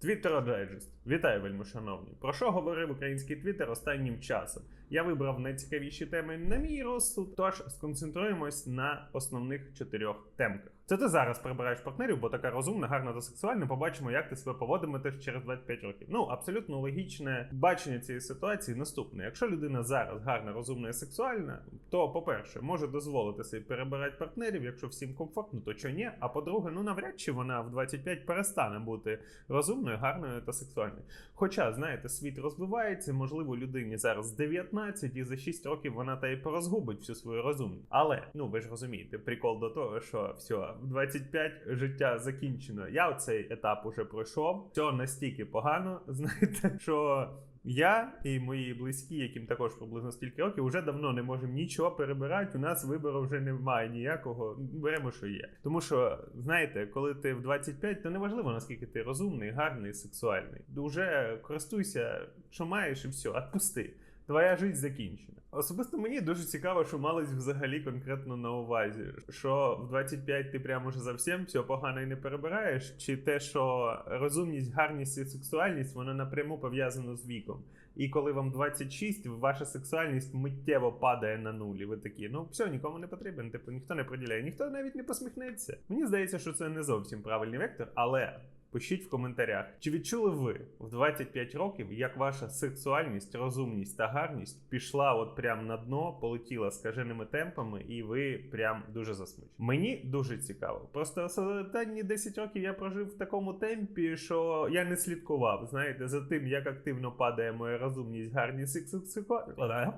Твіттер Дайджест. Вітаю, вельми шановні. Про що говорив український твіттер останнім часом? Я вибрав найцікавіші теми на мій розсуд, тож сконцентруємось на основних чотирьох темках. Це ти зараз прибираєш партнерів, бо така розумна, гарна та сексуальна. Побачимо, як ти себе поводитимеш через 25 років. Ну абсолютно логічне бачення цієї ситуації наступне. Якщо людина зараз гарна, розумна і сексуальна, то по-перше, може дозволити собі перебирати партнерів, якщо всім комфортно, то чого ні. А по-друге, ну навряд чи вона в 25 перестане бути розумною, гарною та сексуальною. Хоча, знаєте, світ розвивається, можливо, людині зараз 19, і за 6 років вона та й порозгубить всю свою розумність. Але ну ви ж розумієте, прикол до того, що все, в 25 життя закінчено. Я оцей етап уже пройшов. Все настільки погано, знаєте, що. Я і мої близькі, яким також приблизно стільки років, вже давно не можемо нічого перебирати. У нас вибору вже немає ніякого. Беремо, що є. Тому що, знаєте, коли ти в 25, то неважливо наскільки ти розумний, гарний, сексуальний. Уже користуйся, що маєш, і все, отпусти. Твоя життя закінчена. Особисто мені дуже цікаво, що малось взагалі конкретно на увазі. Що в 25 ти прямо вже зовсім все погано і не перебираєш, чи те, що розумність, гарність і сексуальність воно напряму пов'язано з віком. І коли вам 26, ваша сексуальність миттєво падає на нулі. Ви такі, ну все, нікому не потрібен. Типу ніхто не приділяє, ніхто навіть не посміхнеться. Мені здається, що це не зовсім правильний вектор, але. Пишіть в коментарях, чи відчули ви в 25 років, як ваша сексуальність, розумність та гарність пішла от прям на дно, полетіла скаженими темпами, і ви прям дуже засмучені. Мені дуже цікаво. Просто останні 10 років я прожив в такому темпі, що я не слідкував, знаєте, за тим, як активно падає моя розумність, гарність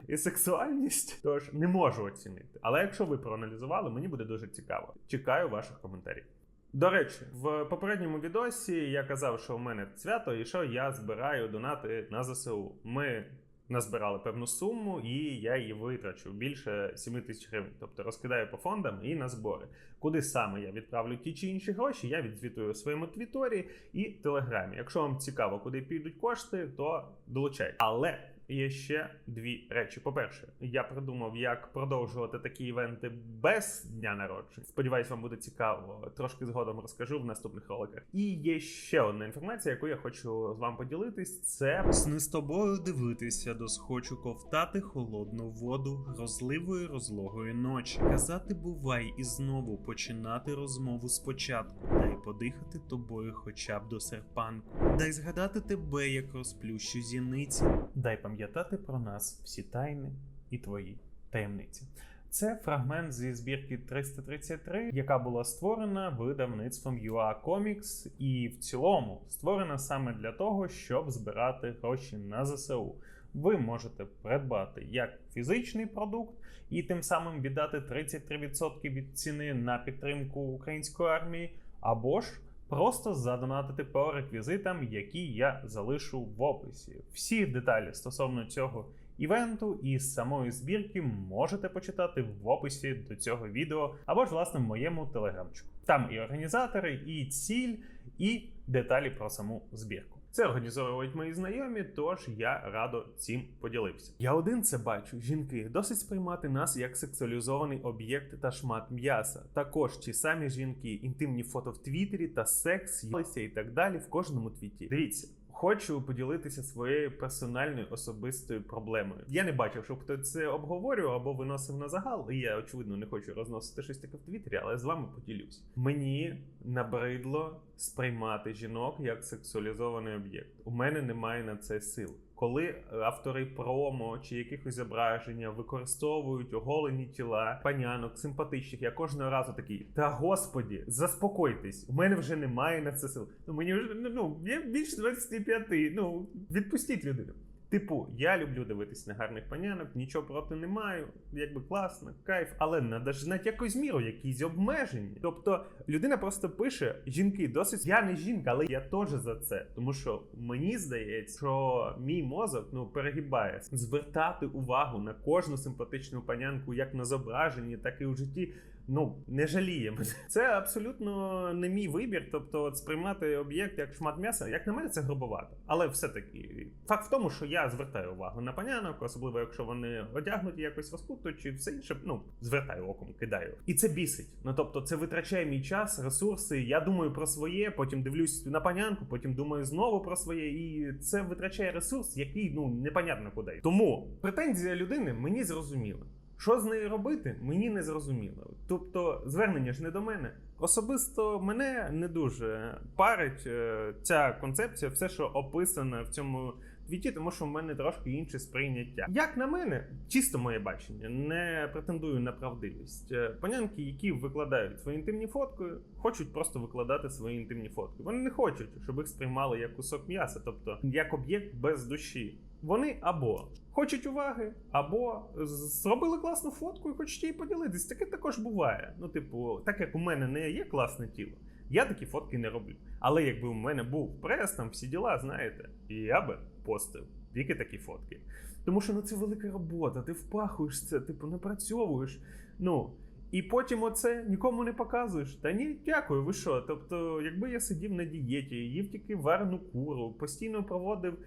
і сексуальність. Тож не можу оцінити. Але якщо ви проаналізували, мені буде дуже цікаво. Чекаю ваших коментарів. До речі, в попередньому відосі я казав, що у мене свято і що я збираю донати на ЗСУ. Ми назбирали певну суму, і я її витрачу більше 7 тисяч гривень. Тобто розкидаю по фондам і на збори. Куди саме я відправлю ті чи інші гроші, я відзвітую у своєму твіторі і телеграмі. Якщо вам цікаво, куди підуть кошти, то долучайте. Але є ще дві речі. По-перше, я придумав, як продовжувати такі івенти без дня народження. Сподіваюсь, вам буде цікаво. Трошки згодом розкажу в наступних роликах. І є ще одна інформація, яку я хочу з вами поділитись. Це Сни з тобою дивитися, досхочу ковтати холодну воду розливої розлогої ночі. Казати бувай і знову починати розмову спочатку. Дай подихати тобою хоча б до серпанку. Дай згадати тебе, як розплющу зіниці. Дай пам'ятати про нас всі тайни і твої таємниці. Це фрагмент зі збірки 333, яка була створена видавництвом UA Comics, і в цілому створена саме для того, щоб збирати гроші на ЗСУ. Ви можете придбати як фізичний продукт і тим самим віддати 33% від ціни на підтримку української армії, або ж просто задонатити по реквізитам, які я залишу в описі. Всі деталі стосовно цього івенту і самої збірки можете почитати в описі до цього відео, або ж власне в моєму телеграмчику. Там і організатори, і ціль, і деталі про саму збірку. Це організовують мої знайомі, тож я радо цим поділився. Я один це бачу. Жінки досить сприймати нас як сексуалізований об'єкт та шмат м'яса. Також ті самі жінки, інтимні фото в Твіттері та секс, їлися і так далі в кожному твіті. Дивіться. Хочу поділитися своєю персональною особистою проблемою. Я не бачив, щоб хтось це обговорював або виносив на загал. І я очевидно не хочу розносити щось таке в Твіттері, але з вами поділюсь. Мені набридло сприймати жінок як сексуалізований об'єкт. У мене немає на це сил. Коли автори промо чи якихось зображення використовують оголені тіла панянок, симпатичних, я кожного разу такий: та господі, заспокойтесь, у мене вже немає на це сил. Ну мені вже ну, я більше 25, Ну відпустіть людину. Типу, я люблю дивитись на гарних панянок, нічого проти не маю, якби класно, кайф, але надо ж знати якусь міру, якісь обмеження. Тобто людина просто пише: жінки досить. Я не жінка, але я теж за це. Тому що мені здається, що мій мозок ну перегибає звертати увагу на кожну симпатичну панянку, як на зображенні, так і у житті. Ну не жаліє мене. Це абсолютно не мій вибір. Тобто, сприймати об'єкт як шмат м'яса, як на мене, це грубовато. Але все-таки факт в тому, що я звертаю увагу на панянок, особливо якщо вони одягнуті якось розкуто чи все інше. Ну звертаю оком, кидаю. І це бісить. Ну тобто, це витрачає мій час, ресурси. Я думаю про своє, потім дивлюсь на панянку, потім думаю знову про своє, і це витрачає ресурс, який ну непонятно куди. Тому претензія людини мені зрозуміла. Що з нею робити, мені не зрозуміло. Тобто, звернення ж не до мене. Особисто мене не дуже парить е, ця концепція, все, що описано в цьому твіті, тому що в мене трошки інше сприйняття. Як на мене, чисто моє бачення, не претендую на правдивість. Е, Панянки, які викладають свої інтимні фотки, хочуть просто викладати свої інтимні фотки. Вони не хочуть, щоб їх сприймали як кусок м'яса, тобто як об'єкт без душі. Вони або хочуть уваги, або зробили класну фотку і хочуть її поділитись. Таке також буває. Ну, типу, так як у мене не є класне тіло, я такі фотки не роблю. Але якби у мене був прес, там всі діла, знаєте, і я би постив тільки такі фотки. Тому що ну це велика робота, ти впахуєш це, типу, напрацьовуєш. Ну. І потім оце нікому не показуєш. Та ні, дякую, ви що? Тобто, якби я сидів на дієті, їв тільки варену куру, постійно проводив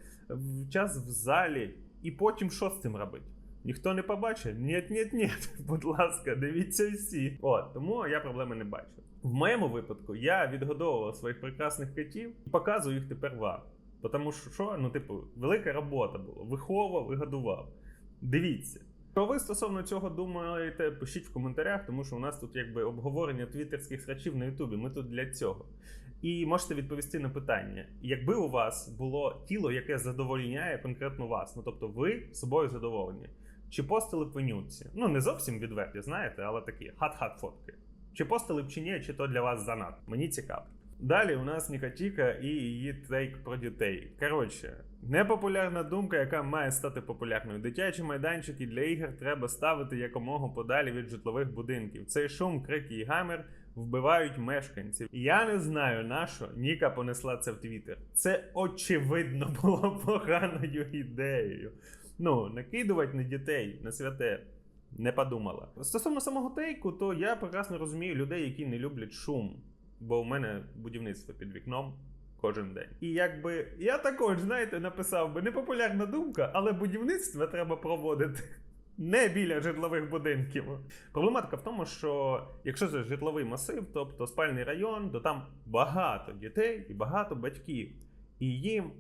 час в залі, і потім що з цим робити? Ніхто не побачить? Ні, ні, ні. Будь ласка, дивіться всі. От тому я проблеми не бачу. В моєму випадку я відгодовував своїх прекрасних котів і показую їх тепер вам. Тому що, що, ну, типу, велика робота була. Виховував, вигодував. Дивіться. Що ви стосовно цього думаєте, пишіть в коментарях, тому що у нас тут якби обговорення твіттерських срачів на Ютубі. Ми тут для цього. І можете відповісти на питання: якби у вас було тіло, яке задовольняє конкретно вас, ну тобто ви собою задоволені, чи постили б ви нюці? Ну не зовсім відверті, знаєте, але такі хат-хат фотки. Чи постили б чи ні, чи то для вас занадто? Мені цікаво. Далі у нас Нікатіка і її тейк про дітей. Коротше, непопулярна думка, яка має стати популярною. Дитячі майданчики для ігор треба ставити якомога подалі від житлових будинків. Цей шум, крики і гамер вбивають мешканців. Я не знаю на що Ніка понесла це в Твіттер. Це очевидно було поганою ідеєю. Ну, накидувати на дітей, на святе. Не подумала. Стосовно самого тейку, то я прекрасно розумію людей, які не люблять шум, бо у мене будівництво під вікном кожен день. І якби я також, знаєте, написав би непопулярна думка, але будівництво треба проводити не біля житлових будинків. Проблематика в тому, що якщо це житловий масив, тобто спальний район, то там багато дітей і багато батьків. І їм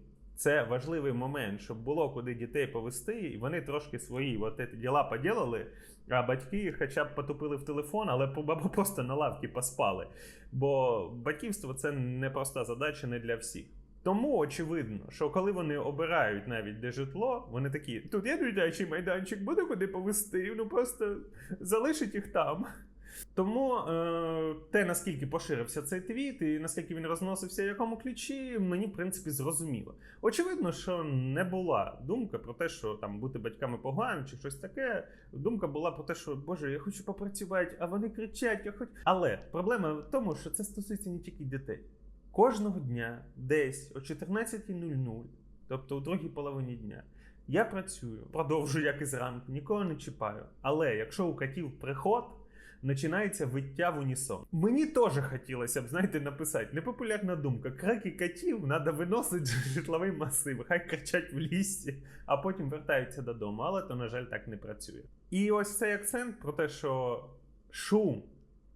це важливий момент, щоб було куди дітей повести, і вони трошки свої от діла поділили, а батьки хоча б потупили в телефон, але просто на лавці поспали. Бо батьківство це непроста задача не для всіх. Тому очевидно, що коли вони обирають навіть де житло, вони такі: тут є дитячий майданчик, буде куди повести, ну просто залишить їх там. Тому е, те, наскільки поширився цей твіт, і наскільки він розносився в якому ключі, мені в принципі зрозуміло. Очевидно, що не була думка про те, що там бути батьками погано чи щось таке. Думка була про те, що Боже, я хочу попрацювати, а вони кричать, я хочу. Але проблема в тому, що це стосується не тільки дітей. Кожного дня, десь о 14.00, тобто у другій половині дня, я працюю, продовжую як і зранку, нікого не чіпаю. Але якщо у котів приход, починається виття в унісон. Мені теж хотілося б, знаєте, написати непопулярна думка. Краки котів треба виносити з житловий масив, хай кричать в лісі, а потім вертаються додому. Але то, на жаль, так не працює. І ось цей акцент про те, що шум,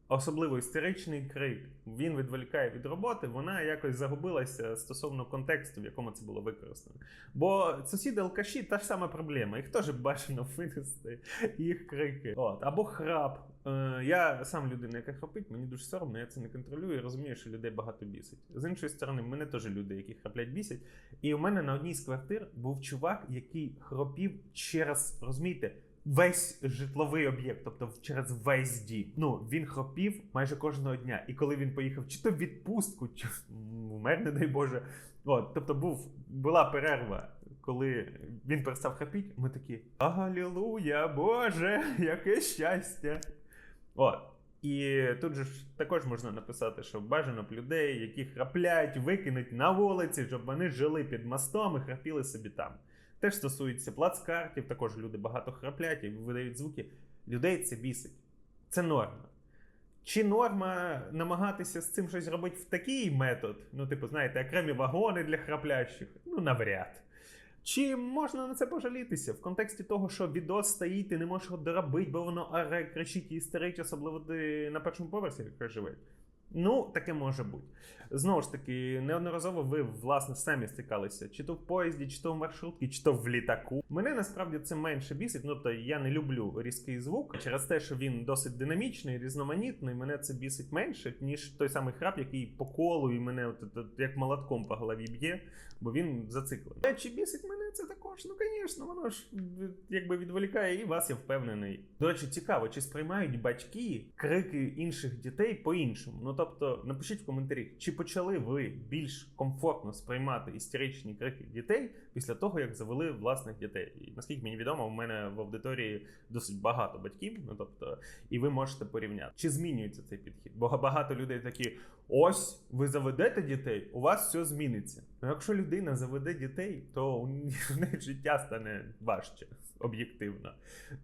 особливо істеричний крик, він відволікає від роботи, вона якось загубилася стосовно контексту, в якому це було використано. Бо сусіди алкаші та ж сама проблема. Їх теж бажано винести, їх крики. От. Або храп. Е, я сам людина, яка храпить, мені дуже соромно, я це не контролюю і розумію, що людей багато бісить. З іншої сторони, мене теж люди, які храплять, бісять. І у мене на одній з квартир був чувак, який хропів через, розумієте, весь житловий об'єкт, тобто через весь дім. Ну, він хропів майже кожного дня. І коли він поїхав чи то в відпустку, чи вмер, не дай Боже. От, тобто був, була перерва, коли він перестав храпіти, ми такі Алілуя, Боже, яке щастя! От. І тут же ж також можна написати, що бажано б людей, які храплять, викинуть на вулиці, щоб вони жили під мостом і храпіли собі там. Теж стосується плацкартів, також люди багато храплять і видають звуки. Людей це бісить. Це норма. Чи норма намагатися з цим щось робити в такий метод? Ну, типу, знаєте, окремі вагони для храплящих? Ну, навряд. Чи можна на це пожалітися в контексті того, що відос стоїть, ти не можеш його доробити, бо воно аре кричить і істерить, особливо ти на першому поверсі яка живе? Ну, таке може бути. Знову ж таки, неодноразово ви власне самі стикалися, чи то в поїзді, чи то в маршрутці, чи то в літаку. Мене насправді це менше бісить. Ну тобто я не люблю різкий звук через те, що він досить динамічний, різноманітний. Мене це бісить менше, ніж той самий храп, який по колу і мене от, от, от, як молотком по голові б'є, бо він зациклений. Е, Чи бісить мене це також? Ну, звісно, воно ж якби відволікає і вас, я впевнений. До речі, цікаво, чи сприймають батьки крики інших дітей по-іншому. Ну тобто, напишіть в коментарі, чи почали ви більш комфортно сприймати істеричні крики дітей після того, як завели власних дітей. І наскільки мені відомо, у мене в аудиторії досить багато батьків. Ну тобто, і ви можете порівняти, чи змінюється цей підхід. Бо багато людей такі: ось ви заведете дітей, у вас все зміниться. Ну, якщо людина заведе дітей, то у неї життя стане важче об'єктивно.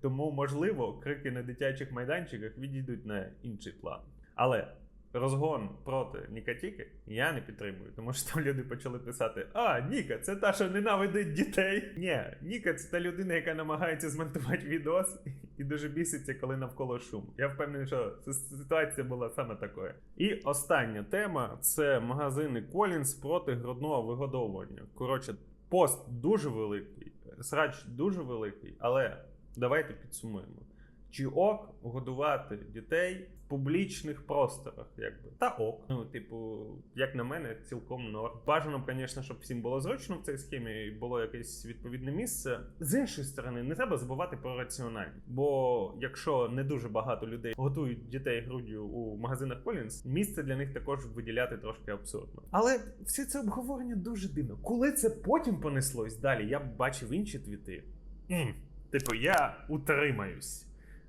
Тому, можливо, крики на дитячих майданчиках відійдуть на інший план. Але розгон проти Нікатіки я не підтримую, тому що там люди почали писати: А, Ніка, це та, що ненавидить дітей. Ні, Ніка це та людина, яка намагається змонтувати відос і дуже біситься, коли навколо шум. Я впевнений, що ситуація була саме такою. І остання тема це магазини Колінс проти грудного вигодовування. Коротше, пост дуже великий, срач дуже великий, але давайте підсумуємо. Чи ок годувати дітей публічних просторах, якби та ок. Ну, типу, як на мене, цілком норм. Бажано, звісно, щоб всім було зручно в цій схемі і було якесь відповідне місце. З іншої сторони, не треба забувати про раціональність. Бо якщо не дуже багато людей готують дітей груддю у магазинах Collins, місце для них також виділяти трошки абсурдно. Але все це обговорення дуже дивно. Коли це потім понеслось далі, я б бачив інші твіти. Типу, я утримаюсь.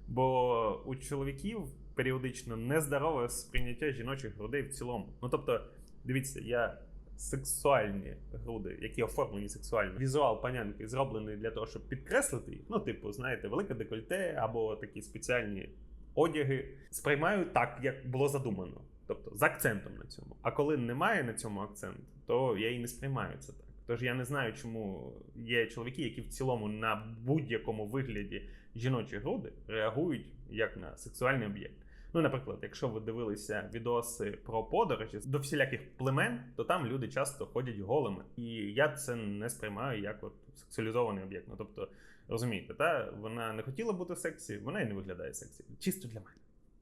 Бо у чоловіків періодично нездорове сприйняття жіночих грудей в цілому. Ну тобто, дивіться, я сексуальні груди, які оформлені сексуально. Візуал панянки зроблений для того, щоб підкреслити їх. Ну, типу, знаєте, велике декольте або такі спеціальні одяги. Сприймаю так, як було задумано. Тобто з акцентом на цьому. А коли немає на цьому акценту, то я і не сприймаю це так. Тож я не знаю, чому є чоловіки, які в цілому на будь-якому вигляді жіночі груди реагують як на сексуальний об'єкт. Ну, наприклад, якщо ви дивилися відоси про подорожі до всіляких племен, то там люди часто ходять голими. І я це не сприймаю як от сексуалізований об'єкт. Ну, тобто, розумієте, та вона не хотіла бути сексі, вона і не виглядає сексі. Чисто для мене.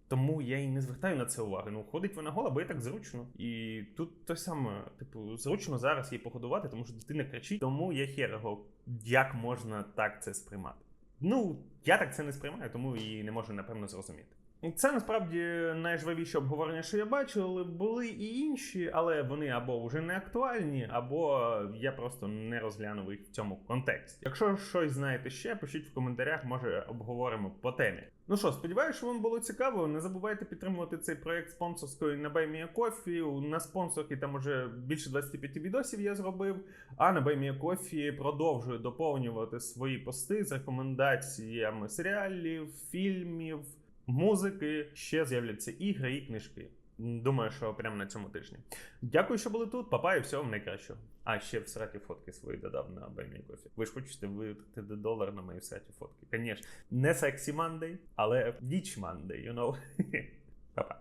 Тому я і не звертаю на це уваги. Ну, ходить вона гола, бо їй так зручно. І тут те саме, типу, зручно зараз її погодувати, тому що дитина кричить, тому я хер як можна так це сприймати. Ну, я так це не сприймаю, тому і не можу, напевно, зрозуміти. Це насправді найжвавіше обговорення, що я бачив, але були і інші, але вони або вже не актуальні, або я просто не розглянув їх в цьому контексті. Якщо щось знаєте ще, пишіть в коментарях, може обговоримо по темі. Ну що, сподіваюся, що вам було цікаво. Не забувайте підтримувати цей проект спонсорською на BuyMeACoffee. На спонсорки там уже більше 25 відосів я зробив. А на BuyMeACoffee продовжую доповнювати свої пости з рекомендаціями серіалів, фільмів, музики. Ще з'являться ігри і книжки. Думаю, що прямо на цьому тижні. Дякую, що були тут. Папа і всього вам найкращого. А ще в сраті фотки свої додав на Кофі. Ви ж хочете витратити долар на мої сраті фотки. Звісно, не сексі Мандей, але віч Мандей, you know. Па-па.